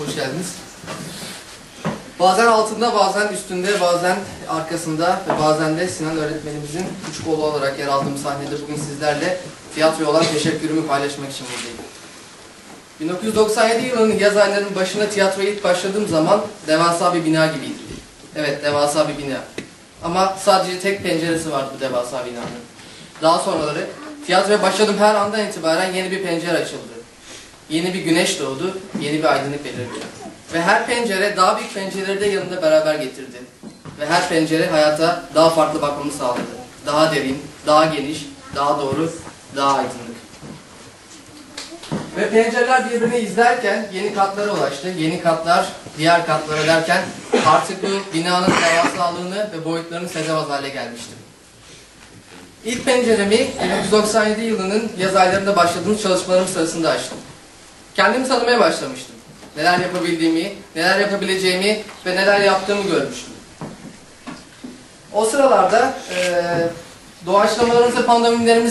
Hoş geldiniz. Bazen altında, bazen üstünde, bazen arkasında ve bazen de Sinan öğretmenimizin üç kolu olarak yer aldığım sahnede bugün sizlerle tiyatroya olan teşekkürümü paylaşmak için buradayım. 1997 yılının yaz aylarının başına tiyatroya ilk başladığım zaman devasa bir bina gibiydi. Evet, devasa bir bina. Ama sadece tek penceresi vardı bu devasa binanın. Daha sonraları tiyatroya başladığım her andan itibaren yeni bir pencere açıldı. Yeni bir güneş doğdu, yeni bir aydınlık belirdi. Ve her pencere daha büyük pencereleri de yanında beraber getirdi. Ve her pencere hayata daha farklı bakmamı sağladı. Daha derin, daha geniş, daha doğru, daha aydınlık. Ve pencereler birbirini izlerken yeni katlara ulaştı. Yeni katlar diğer katlara derken artık bu binanın devasalığını ve boyutlarını sezemez hale gelmiştim. İlk penceremi 1997 yılının yaz aylarında başladığımız çalışmalarım sırasında açtım. Kendimi tanımaya başlamıştım. Neler yapabildiğimi, neler yapabileceğimi ve neler yaptığımı görmüştüm. O sıralarda e, doğaçlamalarımız ve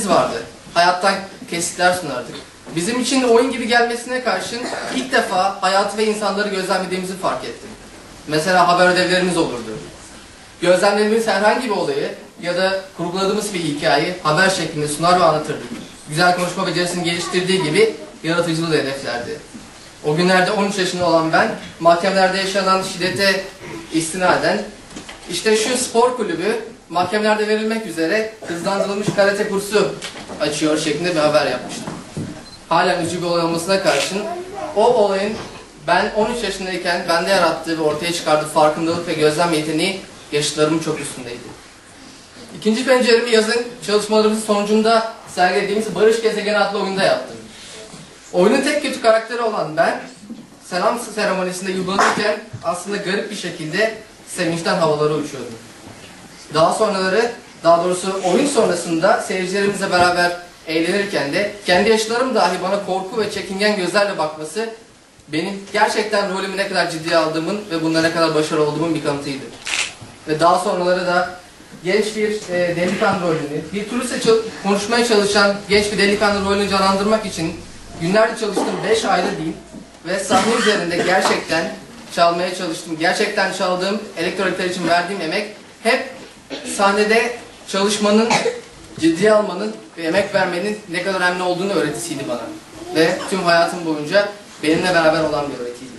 vardı. Hayattan kesitler sunardık. Bizim için oyun gibi gelmesine karşın ilk defa hayatı ve insanları gözlemlediğimizi fark ettim. Mesela haber ödevlerimiz olurdu. Gözlemlediğimiz herhangi bir olayı ya da kurguladığımız bir hikayeyi haber şeklinde sunar ve anlatırdık. Güzel konuşma becerisini geliştirdiği gibi yaratıcılığı hedeflerdi. O günlerde 13 yaşında olan ben, mahkemelerde yaşanan şiddete istinaden, işte şu spor kulübü mahkemelerde verilmek üzere hızlandırılmış karate kursu açıyor şeklinde bir haber yapmıştım. Halen üzücü bir olay olmasına karşın o olayın ben 13 yaşındayken bende yarattığı ve ortaya çıkardığı farkındalık ve gözlem yeteneği yaşıtlarımın çok üstündeydi. İkinci penceremi yazın çalışmalarımızın sonucunda sergilediğimiz Barış Gezegeni adlı oyunda yaptım. Oyunun tek kötü karakteri olan ben, selam seremonisinde yubanırken aslında garip bir şekilde sevinçten havalara uçuyordum. Daha sonraları, daha doğrusu oyun sonrasında seyircilerimizle beraber eğlenirken de kendi yaşlarım dahi bana korku ve çekingen gözlerle bakması benim gerçekten rolümü ne kadar ciddiye aldığımın ve bunda ne kadar başarılı olduğumun bir kanıtıydı. Ve daha sonraları da genç bir e, delikanlı rolünü, bir turiste çal- konuşmaya çalışan genç bir delikanlı rolünü canlandırmak için günlerce çalıştım, 5 ayda değil ve sahne üzerinde gerçekten çalmaya çalıştım. Gerçekten çaldığım elektronikler için verdiğim emek hep sahnede çalışmanın, ciddiye almanın ve emek vermenin ne kadar önemli olduğunu öğretisiydi bana. Ve tüm hayatım boyunca benimle beraber olan bir öğretiydi.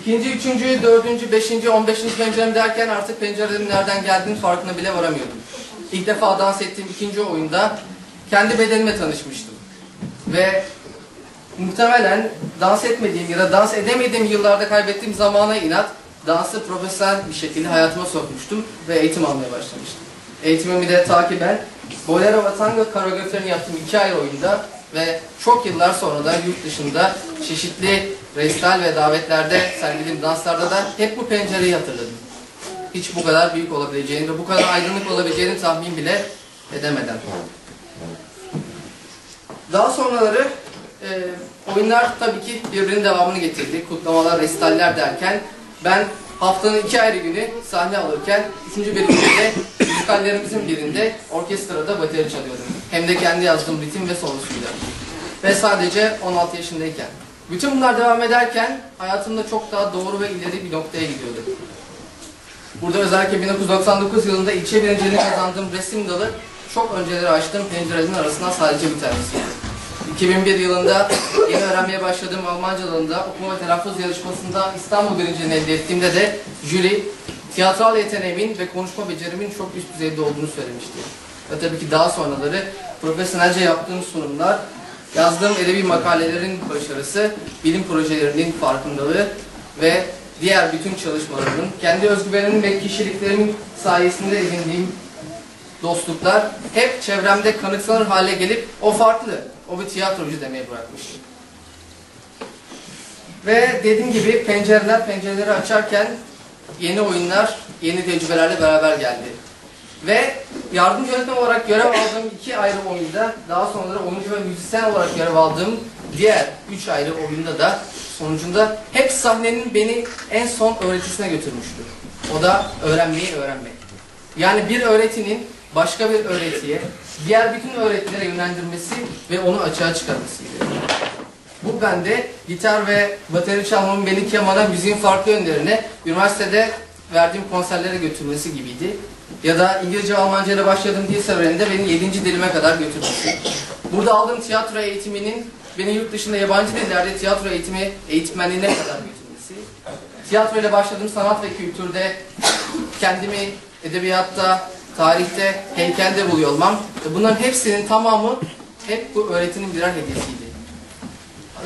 İkinci, üçüncü, dördüncü, beşinci, on beşinci pencerem derken artık pencerelerin nereden geldiğini farkına bile varamıyordum. İlk defa dans ettiğim ikinci oyunda kendi bedenime tanışmıştım. Ve muhtemelen dans etmediğim ya da dans edemediğim yıllarda kaybettiğim zamana inat dansı profesyonel bir şekilde hayatıma sokmuştum ve eğitim almaya başlamıştım. Eğitimimi de takiben Bolero ve Tango koreografilerini yaptığım iki ayrı oyunda ve çok yıllar sonra da yurt dışında çeşitli resital ve davetlerde sergilediğim danslarda da hep bu pencereyi hatırladım. Hiç bu kadar büyük olabileceğini ve bu kadar aydınlık olabileceğini tahmin bile edemeden. Daha sonraları e, oyunlar tabii ki birbirinin devamını getirdi. Kutlamalar, resitaller derken ben haftanın iki ayrı günü sahne alırken üçüncü bir günde müzikallerimizin birinde orkestrada bateri çalıyordum. Hem de kendi yazdığım ritim ve solosuyla. Ve sadece 16 yaşındayken. Bütün bunlar devam ederken hayatımda çok daha doğru ve ileri bir noktaya gidiyordu. Burada özellikle 1999 yılında ilçe birinciliğini kazandığım resim dalı çok önceleri açtığım pencerelerin arasından sadece bir tanesiydi. 2001 yılında yeni öğrenmeye başladığım Almanca dalında okuma telaffuz yarışmasında İstanbul birinciliğini elde ettiğimde de jüri tiyatral yeteneğimin ve konuşma becerimin çok üst düzeyde olduğunu söylemişti. Ve tabii ki daha sonraları profesyonelce yaptığım sunumlar, yazdığım edebi makalelerin başarısı, bilim projelerinin farkındalığı ve diğer bütün çalışmalarımın, kendi özgüvenimin ve kişiliklerimin sayesinde edindiğim dostluklar hep çevremde kanıksanır hale gelip o farklı, o bir tiyatrocu demeye bırakmıştı. Ve dediğim gibi pencereler pencereleri açarken yeni oyunlar, yeni tecrübelerle beraber geldi. Ve yardımcı yönetmen olarak görev aldığım iki ayrı oyunda, daha sonra oyuncu ve müzisyen olarak görev aldığım diğer üç ayrı oyunda da sonucunda hep sahnenin beni en son öğretisine götürmüştü. O da öğrenmeyi öğrenmek. Yani bir öğretinin başka bir öğretiye, diğer bütün öğretilere yönlendirmesi ve onu açığa çıkarmasıydı. Bu bende gitar ve bateri çalmamın beni kemana müziğin farklı yönlerine, üniversitede verdiğim konserlere götürmesi gibiydi. Ya da İngilizce ve Almanca ile başladığım dil serüveninde beni 7. dilime kadar götürmesi. Burada aldığım tiyatro eğitiminin beni yurt dışında yabancı dillerde tiyatro eğitimi eğitmenliğine kadar götürmesi. Tiyatro ile başladığım sanat ve kültürde kendimi edebiyatta, tarihte, heykelde buluyor olmam. Ve Bunların hepsinin tamamı hep bu öğretinin birer hediyesiydi.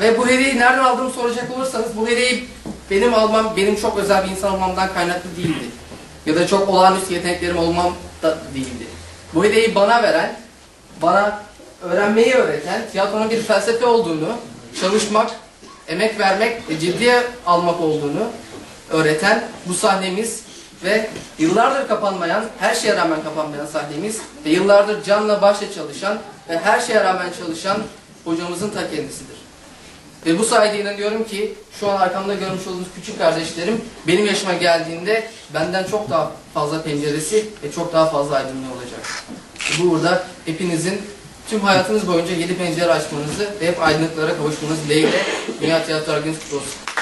Ve bu hediyeyi nereden aldığımı soracak olursanız bu hediyeyi benim almam, benim çok özel bir insan olmamdan kaynaklı değildi. Ya da çok olağanüstü yeteneklerim olmam da değildi. Bu hediyeyi bana veren, bana öğrenmeyi öğreten, tiyatronun bir felsefe olduğunu, çalışmak, emek vermek ve ciddiye almak olduğunu öğreten bu sahnemiz ve yıllardır kapanmayan, her şeye rağmen kapanmayan sahnemiz ve yıllardır canla başla çalışan ve her şeye rağmen çalışan hocamızın ta kendisidir. Ve bu sayede inanıyorum ki şu an arkamda görmüş olduğunuz küçük kardeşlerim benim yaşıma geldiğinde benden çok daha fazla penceresi ve çok daha fazla aydınlığı olacak. Bu burada hepinizin tüm hayatınız boyunca yedi pencere açmanızı ve hep aydınlıklara kavuşmanızı dileğiyle Dünya Tiyatro Günü olsun.